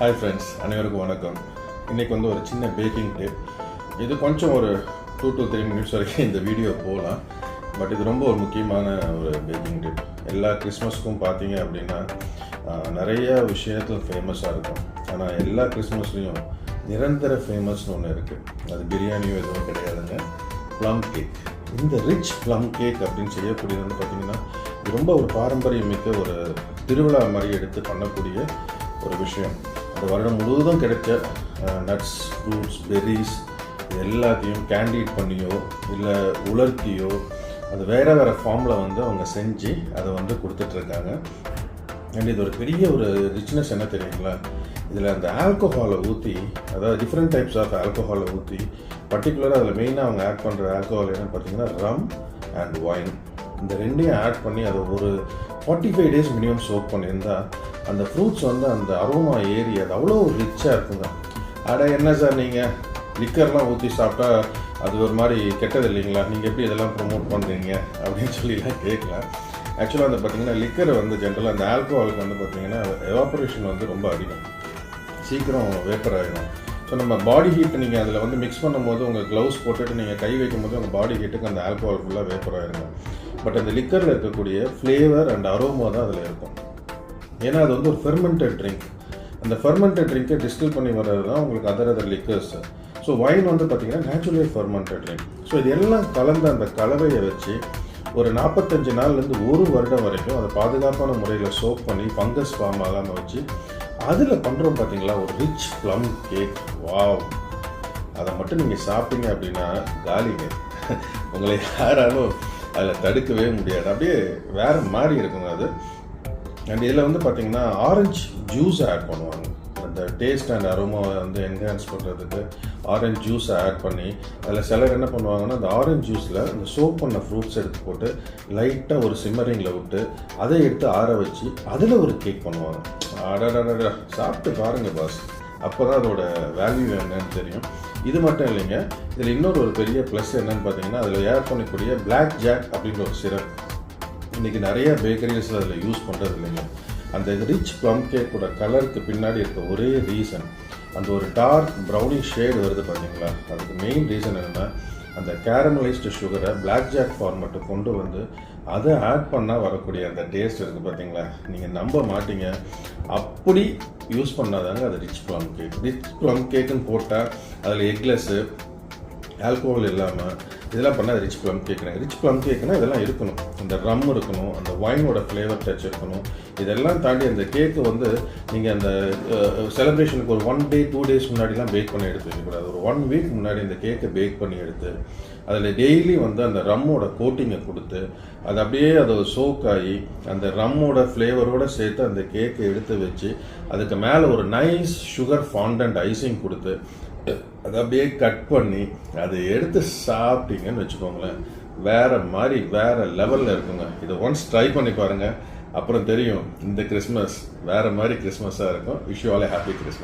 Hi friends அனைவருக்கும் வணக்கம். இன்றைக்கி வந்து ஒரு சின்ன பேக்கிங் டிப் இது கொஞ்சம் ஒரு டூ டு த்ரீ மினிட்ஸ் வரைக்கும் இந்த வீடியோ போகலாம் பட் இது ரொம்ப ஒரு முக்கியமான ஒரு பேக்கிங் டிப் எல்லா கிறிஸ்மஸ்க்கும் பார்த்தீங்க அப்படின்னா நிறைய விஷயத்தில் ஃபேமஸாக இருக்கும். ஆனால் எல்லா கிறிஸ்மஸ்லேயும் நிரந்தர ஃபேமஸ்னு ஒன்று இருக்குது அது பிரியாணியும் எதுவும் கிடையாதுங்க. ப்ளம் கேக் இந்த ரிச் ப்ளம் கேக் அப்படின்னு செய்யக்கூடியது வந்து பார்த்திங்கன்னா ரொம்ப ஒரு பாரம்பரியமிக்க ஒரு திருவிழா மாதிரி எடுத்து பண்ணக்கூடிய ஒரு விஷயம். அந்த வருடம் முழுவதும் கிடைச்ச நட்ஸ் ஃப்ரூட்ஸ் பெர்ரிஸ் இது எல்லாத்தையும் கேண்டிட் பண்ணியோ இல்லை உலர்த்தியோ அது வேறு வேறு ஃபார்மில் வந்து அவங்க செஞ்சு அதை வந்து கொடுத்துட்ருக்காங்க. அண்ட் இது ஒரு பெரிய ஒரு ரிச்னஸ் என்ன தெரியுங்களா? இதில் அந்த ஆல்கோஹாலை ஊற்றி அதாவது டிஃப்ரெண்ட் டைப்ஸ் ஆஃப் ஆல்கோஹாலை ஊற்றி பர்டிகுலராக அதில் மெயினாக அவங்க ஆட் பண்ணுற ஆல்கோஹால் என்னன்னு பார்த்தீங்கன்னா ரம் அண்ட் ஒயின் இந்த ரெண்டையும் ஆட் பண்ணி அதை ஒரு forty five days minimum soak பண்ணியிருந்தால் அந்த ஃப்ரூட்ஸ் வந்து அந்த அரோமா ஏறி அது அவ்வளோ ரிச்சாக இருக்குங்க. அட என்ன சார் நீங்கள் லிக்கர்லாம் ஊற்றி சாப்பிட்டா அது ஒரு மாதிரி கெட்டது இல்லைங்களா? நீங்கள் எப்படி இதெல்லாம் ப்ரொமோட் பண்ணுறீங்க அப்படின்னு சொல்லிலாம் கேட்கலாம். ஆக்சுவலாக வந்து பார்த்தீங்கன்னா லிக்கர் வந்து ஜென்ரலாக அந்த ஆல்கோஹாலுக்கு வந்து பார்த்தீங்கன்னா எவாபரேஷன் வந்து ரொம்ப அதிகம். சீக்கிரம் வேப்பர் ஆகிடும் ஸோ நம்ம பாடி ஹீட் நீங்கள் அதில் வந்து மிக்ஸ் பண்ணும்போது உங்கள் க்ளவுஸ் போட்டுட்டு நீங்கள் கை வைக்கும்போது உங்கள் பாடி ஹீட்டுக்கு அந்த ஆல்கோஹால் ஃபுல்லாக வேப்பர் ஆகிருங்க பட் அந்த லிக்கரில் இருக்கக்கூடிய ஃப்ளேவர் அண்ட் அரோமா தான் அதில் இருக்கும். ஏன்னா அது வந்து ஒரு ஃபெர்மெண்டட் ட்ரிங்க் அந்த ஃபெர்மெண்டட் ட்ரிங்கை டிஸ்டில் பண்ணி வர்றது தான் உங்களுக்கு other other liquors so wine வந்து பார்த்தீங்கன்னா நேச்சுரலி ஃபெர்மெண்டட் ட்ரிங்க் ஸோ இது எல்லாம் கலந்த அந்த கலவையை வச்சு ஒரு நாற்பத்தஞ்சு நாள்லேருந்து ஒரு வருடம் வரைக்கும் அதை பாதுகாப்பான முறையில் சோப் பண்ணி ஃபங்கஸ் ஃபார்ம் ஆகாமல் வச்சு அதில் பண்ணுறோம் பார்த்தீங்களா ஒரு ரிச் ப்ளம் கேக் வாவ் அதை மட்டும் நீங்கள் சாப்பிட்டீங்க அப்படின்னா காலிங்க உங்களை யாராலும் அதில் தடுக்கவே முடியாது. அப்படியே வேறு மாதிரி இருக்குங்க அது. அண்ட் இதில் வந்து பார்த்தீங்கன்னா ஆரஞ்சு ஜூஸ் ஆட் பண்ணுவாங்க. அந்த டேஸ்ட் அண்ட் அரோமாவை வந்து என்ஹான்ஸ் பண்ணுறதுக்கு ஆரஞ்சு ஜூஸை ஆட் பண்ணி அதில் சிலர் என்ன பண்ணுவாங்கன்னா அந்த ஆரஞ்சு ஜூஸில் அந்த சோப் பண்ண ஃப்ரூட்ஸ் எடுத்து போட்டு லைட்டாக ஒரு சிம்மரிங்கில் விட்டு அதை எடுத்து ஆற வச்சு அதில் ஒரு கேக் பண்ணுவாங்க. அடடடட சாப்பிட்டு பாருங்கள் பாஸ் அப்போ தான் அதோட வேல்யூ என்னன்னு தெரியும். இது மட்டும் இல்லைங்க இதில் இன்னொரு ஒரு பெரிய ப்ளஸ் என்னன்னு பார்த்தீங்கன்னா அதில் ஏர் பண்ணக்கூடிய பிளாக் ஜாக் அப்படின்ற ஒரு சிரப் இன்றைக்கி நிறைய பேக்கரிஸில் அதில் யூஸ் பண்ணுறது இல்லைங்க. அந்த ரிச் ப்ளம் கேக்கோட கலருக்கு பின்னாடி இருக்க ஒரே ரீசன் அந்த ஒரு டார்க் ப்ரௌனி ஷேடு வருது பார்த்தீங்களா அதுக்கு மெயின் ரீசன் என்னென்னா அந்த கேரமலைஸ்டு சுகரை பிளாக் ஜாக் ஃபார்மெட்டை கொண்டு வந்து அதை ஆட் பண்ணால் வரக்கூடிய அந்த டேஸ்ட் இருக்குது பார்த்தீங்களா நீங்கள் நம்ப மாட்டீங்க. அப்படி யூஸ் பண்ணாதாங்க அது rich plum cake rich plum கேக்குன்னு போட்டால் அதில் எக்லெஸ்ஸு ஆல்கோஹால் இல்லாமல் இதெல்லாம் பண்ணால் ரிச் ப்ளம் கேட்குறேன் ரிச் ப்ளம் கேக்குனா இதெல்லாம் இருக்கணும். அந்த ரம் இருக்கணும் அந்த ஒயினோட ஃப்ளேவர் டச் இருக்கணும். இதெல்லாம் தாண்டி அந்த கேக்கு வந்து நீங்கள் அந்த செலிப்ரேஷனுக்கு ஒரு ஒன் டே டூ டேஸ் முன்னாடிலாம் பேக் பண்ணி எடுத்து வைக்கக்கூடாது. ஒரு ஒன் வீக் முன்னாடி இந்த கேக்கை பேக் பண்ணி எடுத்து அதில் டெய்லி வந்து அந்த ரம்மோட கோட்டிங்கை கொடுத்து அது அப்படியே அதை சோக் ஆகி அந்த ரம்மோட ஃப்ளேவரோடு சேர்த்து அந்த கேக்கை எடுத்து வச்சு அதுக்கு மேலே ஒரு நைஸ் சுகர் ஃபாண்டன்ட் ஐசிங் கொடுத்து அதை அப்படியே கட் பண்ணி அதை எடுத்து சாப்பிட்டீங்கன்னு வச்சுக்கோங்களேன். வேற மாதிரி வேற லெவலில் இருக்குங்க. இதை ஒன்ஸ் ட்ரை பண்ணி பாருங்க. அப்புறம் தெரியும் இந்த கிறிஸ்மஸ் வேற மாதிரி கிறிஸ்மஸாக இருக்கும். Wish all happy Christmas